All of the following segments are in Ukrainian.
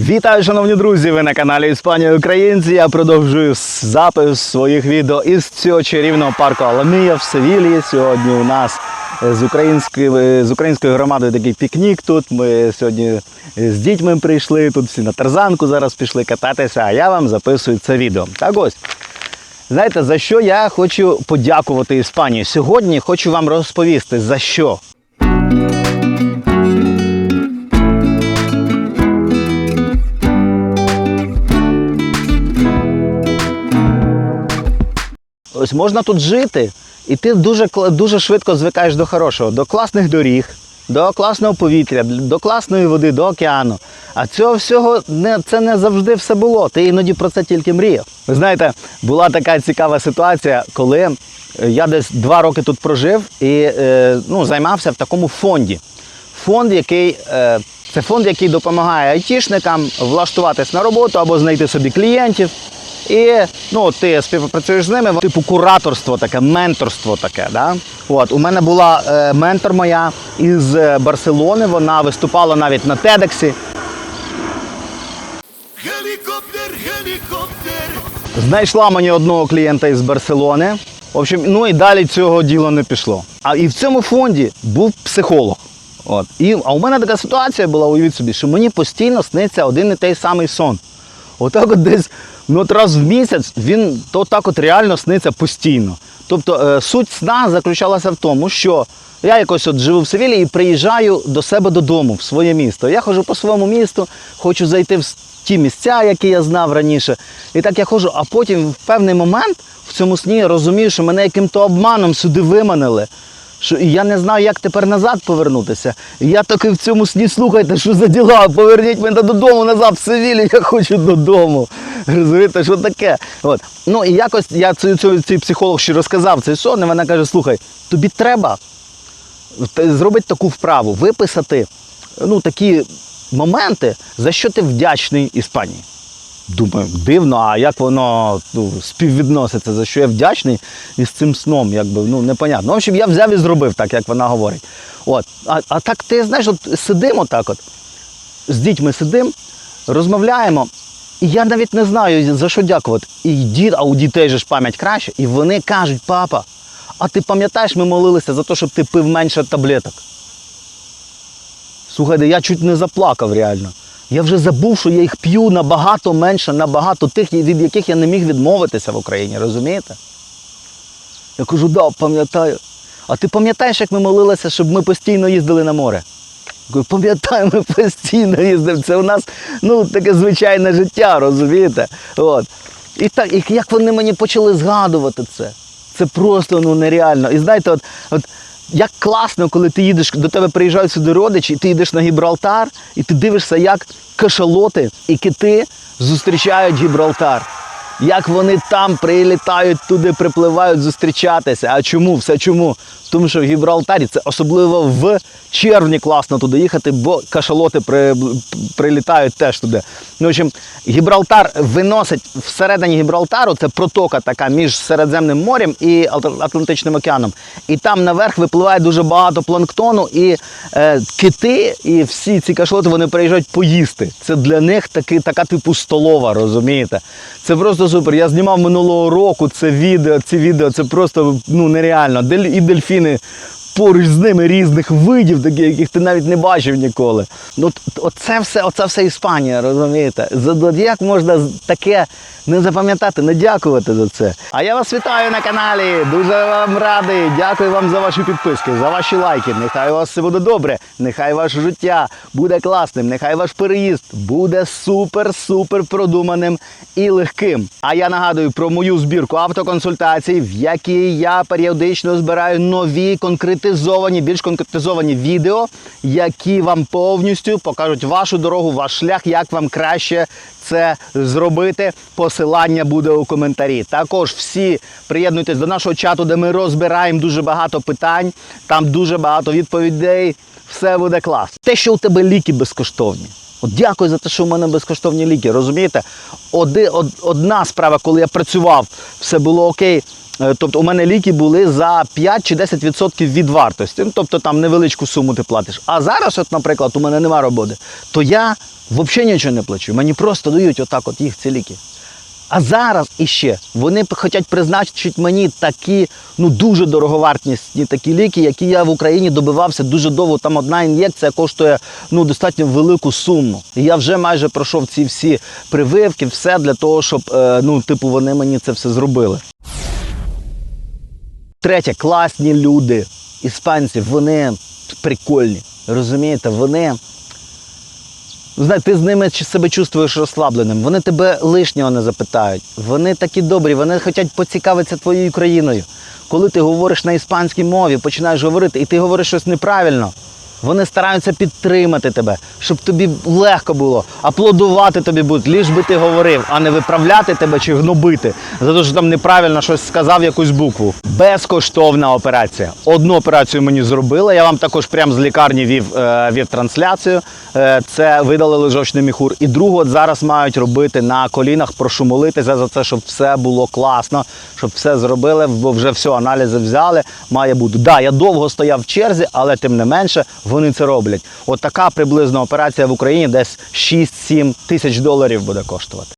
Вітаю, шановні друзі! Ви на каналі Іспанія Українці. Я продовжую запис своїх відео із цього чарівного парку Аламія в Севілії. Сьогодні у нас з української, з українською громадою такий пікнік тут. Ми сьогодні з дітьми прийшли, тут всі на тарзанку зараз пішли кататися, а я вам записую це відео. Так ось. Знаєте, за що я хочу подякувати Іспанії? Сьогодні хочу вам розповісти за що. Ось можна тут жити, і ти дуже, дуже швидко звикаєш до хорошого, до класних доріг, до класного повітря, до класної води, до океану. А цього всього не, це не завжди все було. Ти іноді про це тільки мріяв. Ви знаєте, була така цікава ситуація, коли е, я десь два роки тут прожив і е, ну, займався в такому фонді. Фонд, який е, це фонд, який допомагає айтішникам влаштуватись на роботу або знайти собі клієнтів. І ну, ти співпрацюєш з ними, типу кураторство таке, менторство таке. Да? От, у мене була е, ментор моя із е, Барселони, вона виступала навіть на Тедексі. Helicópter, helicópter. Знайшла мені одного клієнта із Барселони. В общем, ну і далі цього діла не пішло. А і в цьому фонді був психолог. От. І, а у мене така ситуація була, уявіть собі, що мені постійно сниться один і той самий сон. Отак от десь ну, от раз в місяць він то так от реально сниться постійно. Тобто е, суть сна заключалася в тому, що я якось от живу в Севілі і приїжджаю до себе додому, в своє місто. Я ходжу по своєму місту, хочу зайти в ті місця, які я знав раніше. І так я ходжу, а потім в певний момент в цьому сні я розумію, що мене яким-то обманом сюди виманили. Що я не знаю, як тепер назад повернутися. Я таки в цьому сні слухайте, що за діла, поверніть мене додому назад в Севілі, я хочу додому. Розумієте, що таке? От. Ну і якось я цю, цю, цей психолог ще розказав цей сон, і вона каже: слухай, тобі треба зробити таку вправу, виписати ну, такі моменти, за що ти вдячний Іспанії. Думаю, дивно, а як воно ну, співвідноситься, за що я вдячний із цим сном, якби ну непонятно. В общем, я взяв і зробив так, як вона говорить. От. А, а так ти знаєш, от сидимо так от, з дітьми сидимо, розмовляємо, і я навіть не знаю, за що дякувати. І дід, а у дітей же ж пам'ять краще, і вони кажуть, папа, а ти пам'ятаєш, ми молилися за те, щоб ти пив менше таблеток. Слухайте, я чуть не заплакав реально. Я вже забув, що я їх п'ю набагато менше, набагато тих, від яких я не міг відмовитися в Україні, розумієте? Я кажу, да, пам'ятаю. А ти пам'ятаєш, як ми молилися, щоб ми постійно їздили на море? Я кажу, пам'ятаю, ми постійно їздимо. Це у нас ну, таке звичайне життя, розумієте? От. І так, і як вони мені почали згадувати це. Це просто ну, нереально. І знаєте, от, от як класно, коли ти їдеш, до тебе приїжджають сюди родичі, і ти їдеш на Гібралтар, і ти дивишся, як кашалоти і кити зустрічають Гібралтар. Як вони там прилітають туди, припливають зустрічатися. А чому? Все чому? Тому що в Гібралтарі це особливо в червні класно туди їхати, бо кашалоти при, прилітають теж туди. Ну, в общем, Гібралтар виносить всередині Гібралтару, це протока така між Середземним морем і Атлантичним океаном. І там наверх випливає дуже багато планктону, і е, кити, і всі ці кашалоти вони приїжджають поїсти. Це для них таки, така типу столова, розумієте? Це просто супер. Я знімав минулого року це відео, ці відео, це просто ну, нереально. Дель- І дельфіни поруч з ними різних видів, таких, яких ти навіть не бачив ніколи. Ну, оце все, оце все Іспанія, розумієте? Як можна таке не запам'ятати, не дякувати за це. А я вас вітаю на каналі. Дуже вам радий. Дякую вам за ваші підписки, за ваші лайки. Нехай у вас все буде добре. Нехай ваше життя буде класним. Нехай ваш переїзд буде супер-супер продуманим і легким. А я нагадую про мою збірку автоконсультацій, в якій я періодично збираю нові конкретизовані, більш конкретизовані відео, які вам повністю покажуть вашу дорогу, ваш шлях, як вам краще це зробити. Посилання буде у коментарі. Також всі приєднуйтесь до нашого чату, де ми розбираємо дуже багато питань, там дуже багато відповідей. Все буде клас. Те, що у тебе ліки безкоштовні. От дякую за те, що у мене безкоштовні ліки. Розумієте? Оди, од, одна справа, коли я працював, все було окей. Е, Тобто у мене ліки були за 5 чи 10% від вартості. Ну, Тобто там невеличку суму ти платиш. А зараз, от, наприклад, у мене нема роботи, то я Взагалі нічого не плачу. Мені просто дають отак от їх ці ліки. А зараз іще вони хочуть призначити мені такі ну дуже дороговартісні такі ліки, які я в Україні добивався дуже довго. Там одна ін'єкція коштує ну достатньо велику суму. І я вже майже пройшов ці всі прививки, все для того, щоб е, ну, типу, вони мені це все зробили. Третє, класні люди, іспанці, вони прикольні. Розумієте, вони. Ну, Знаєте, ти з ними себе чувствуєш розслабленим. Вони тебе лишнього не запитають. Вони такі добрі, вони хочуть поцікавитися твоєю країною. Коли ти говориш на іспанській мові, починаєш говорити, і ти говориш щось неправильно. Вони стараються підтримати тебе, щоб тобі легко було, аплодувати тобі будуть, ліж би ти говорив, а не виправляти тебе чи гнобити за те, що там неправильно щось сказав, якусь букву. Безкоштовна операція. Одну операцію мені зробили. Я вам також прямо з лікарні вів, е, вів трансляцію. Е, це видалили жовчний міхур. І другу от зараз мають робити на колінах, прошу молитися за це, щоб все було класно, щоб все зробили, бо вже все, аналізи взяли. Має бути. Да, я довго стояв в черзі, але тим не менше вони це роблять. От така приблизно операція в Україні десь 6-7 тисяч доларів буде коштувати.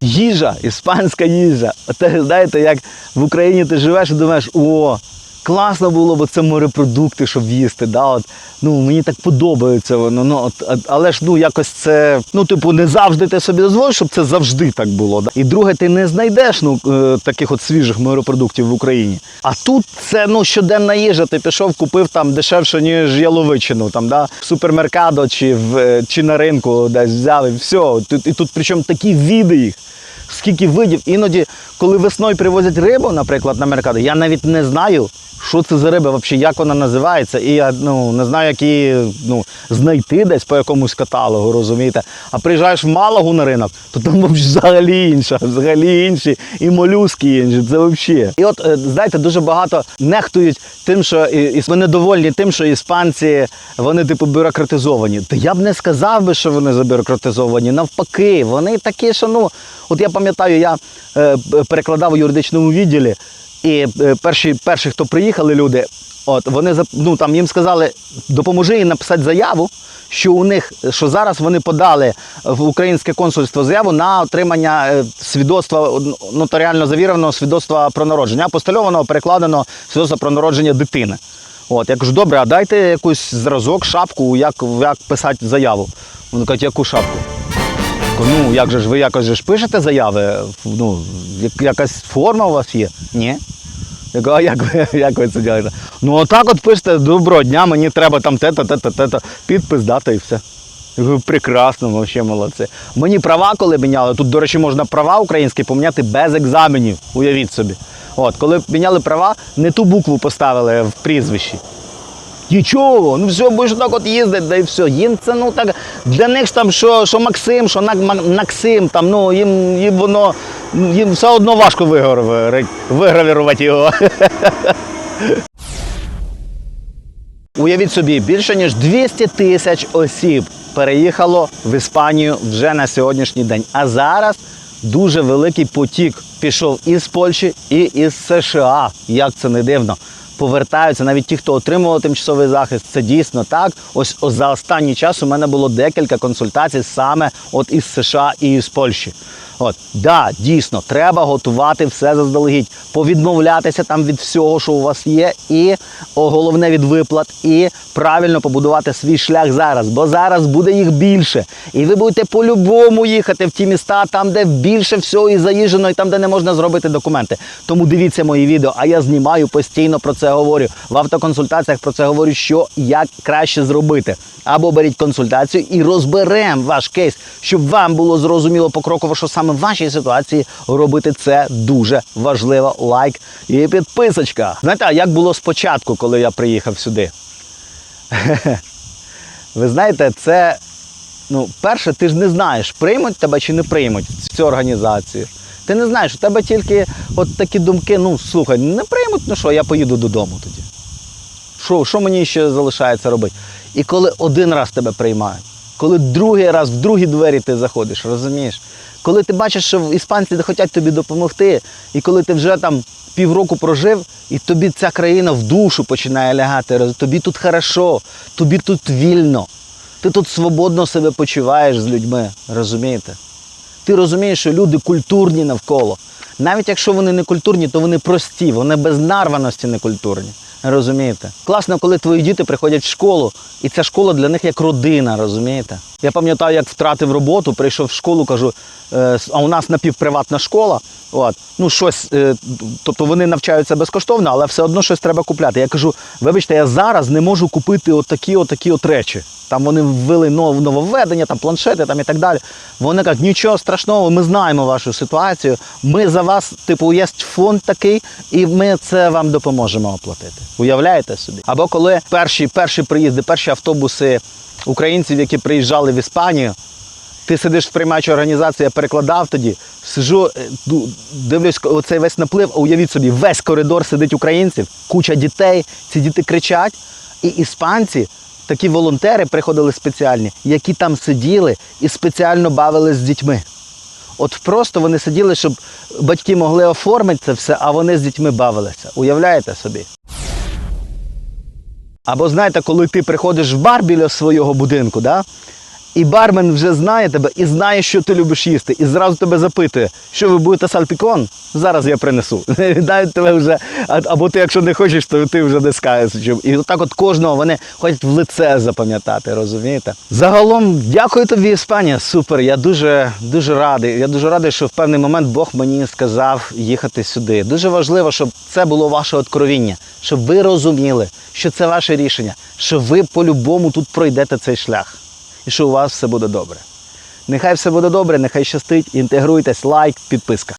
Їжа, іспанська їжа. Те, знаєте, як в Україні ти живеш і думаєш, о, класно було б це морепродукти, щоб їсти. Да? От, ну, мені так подобається воно. Ну, от, але ж ну, якось це, ну, типу, не завжди ти собі дозволиш, щоб це завжди так було. Да? І друге, ти не знайдеш ну, е, таких от свіжих морепродуктів в Україні. А тут це ну, щоденна їжа. Ти пішов, купив там дешевше, ніж яловичину, там, да? в супермеркадо чи, в, е, чи на ринку десь взяв і все. І тут причому такі види їх скільки видів. Іноді, коли весною привозять рибу, наприклад, на Меркадо, я навіть не знаю, що це за риба, взагалі, як вона називається. І я ну, не знаю, як її ну, знайти десь по якомусь каталогу, розумієте. А приїжджаєш в Малагу на ринок, то там взагалі інша, взагалі інші, і молюски інші. Це взагалі. І от, е, знаєте, дуже багато нехтують тим, що і, і вони довольні тим, що іспанці вони типу бюрократизовані. Та я б не сказав би, що вони забюрократизовані. Навпаки, вони такі, що ну, от я пам'ятаю, я е, перекладав у юридичному відділі, і е, перші, перші, хто приїхали люди, от вони ну, там їм сказали, допоможи їм написати заяву. Що у них, що зараз вони подали в українське консульство заяву на отримання е, свідоцтва нотаріально завіреного свідоцтва про народження, апостольованого, перекладеного свідоцтва про народження дитини. От, я кажу, добре, а дайте якийсь зразок, шапку, як, як писати заяву. Вони кажуть, яку шапку? Ну, як же ж ви якось же ж пишете заяви? Ну, якась форма у вас є? Ні. Я кажу, а як ви, як ви це робите? Ну отак от пишете, доброго дня, мені треба там те-то, те-то, те-то, підпис, дата і все. Я кажу, прекрасно, взагалі молодці. Мені права, коли міняли, тут, до речі, можна права українські поміняти без екзаменів, уявіть собі. От, коли міняли права, не ту букву поставили в прізвищі. Нічого, ну все, будеш так от їздити, да і все. Їм це ну так для них ж там що, що Максим, що Нак- Мак- Наксим, там, ну їм, їм воно їм все одно важко вигравірувати його. Уявіть собі, більше ніж 200 тисяч осіб переїхало в Іспанію вже на сьогоднішній день. А зараз дуже великий потік пішов із Польщі і із США. Як це не дивно. Повертаються навіть ті, хто отримував тимчасовий захист. Це дійсно так. Ось ось за останній час у мене було декілька консультацій саме от із США і із Польщі. От, да, дійсно, треба готувати все заздалегідь, повідмовлятися там від всього, що у вас є, і о, головне від виплат, і правильно побудувати свій шлях зараз, бо зараз буде їх більше. І ви будете по-любому їхати в ті міста, там, де більше всього і заїжджено, і там, де не можна зробити документи. Тому дивіться мої відео, а я знімаю постійно про це говорю. В автоконсультаціях про це говорю, що як краще зробити. Або беріть консультацію і розберемо ваш кейс, щоб вам було зрозуміло покроково, що саме в вашій ситуації робити це дуже важливо. Лайк і підписочка. Знаєте, а як було спочатку, коли я приїхав сюди? Ви знаєте, це ну, перше, ти ж не знаєш, приймуть тебе чи не приймуть в цю організацію. Ти не знаєш, у тебе тільки от такі думки, ну слухай, не приймуть, ну що, я поїду додому тоді. Що, що мені ще залишається робити? І коли один раз тебе приймають, коли другий раз в другі двері ти заходиш, розумієш? Коли ти бачиш, що іспанці хочуть тобі допомогти, і коли ти вже там півроку прожив, і тобі ця країна в душу починає лягати, тобі тут хорошо, тобі тут вільно. Ти тут свободно себе почуваєш з людьми, розумієте? Ти розумієш, що люди культурні навколо. Навіть якщо вони не культурні, то вони прості, вони без нарваності не культурні. Розумієте? Класно, коли твої діти приходять в школу, і ця школа для них як родина, розумієте? Я пам'ятаю, як втратив роботу, прийшов в школу, кажу, е, а у нас напівприватна школа. От, ну щось, е, тобто вони навчаються безкоштовно, але все одно щось треба купляти. Я кажу, вибачте, я зараз не можу купити отакі, отакі от речі. Там вони ввели нов- нововведення, там планшети там і так далі. Вони кажуть, нічого страшного, ми знаємо вашу ситуацію. Ми за вас, типу, є фонд такий, і ми це вам допоможемо оплатити. Уявляєте собі? Або коли перші, перші приїзди, перші автобуси українців, які приїжджали в Іспанію, ти сидиш в приймаючій організації, я перекладав тоді, сижу, е, дивлюсь оцей весь наплив, а уявіть собі, весь коридор сидить українців, куча дітей, ці діти кричать, і іспанці, такі волонтери приходили спеціальні, які там сиділи і спеціально бавились з дітьми. От просто вони сиділи, щоб батьки могли оформити це все, а вони з дітьми бавилися. Уявляєте собі? Або знаєте, коли ти приходиш в бар біля свого будинку, да? І бармен вже знає тебе і знає, що ти любиш їсти, і зразу тебе запитує, що ви будете сальпікон? Зараз я принесу. Навіть тебе вже, або ти, якщо не хочеш, то ти вже не скажеш. І отак от кожного вони хочуть в лице запам'ятати, розумієте? Загалом, дякую тобі, Іспанія. Супер. Я дуже, дуже радий. Я дуже радий, що в певний момент Бог мені сказав їхати сюди. Дуже важливо, щоб це було ваше откровіння, щоб ви розуміли, що це ваше рішення, що ви по-любому тут пройдете цей шлях і що у вас все буде добре. Нехай все буде добре, нехай щастить, інтегруйтесь, лайк, підписка.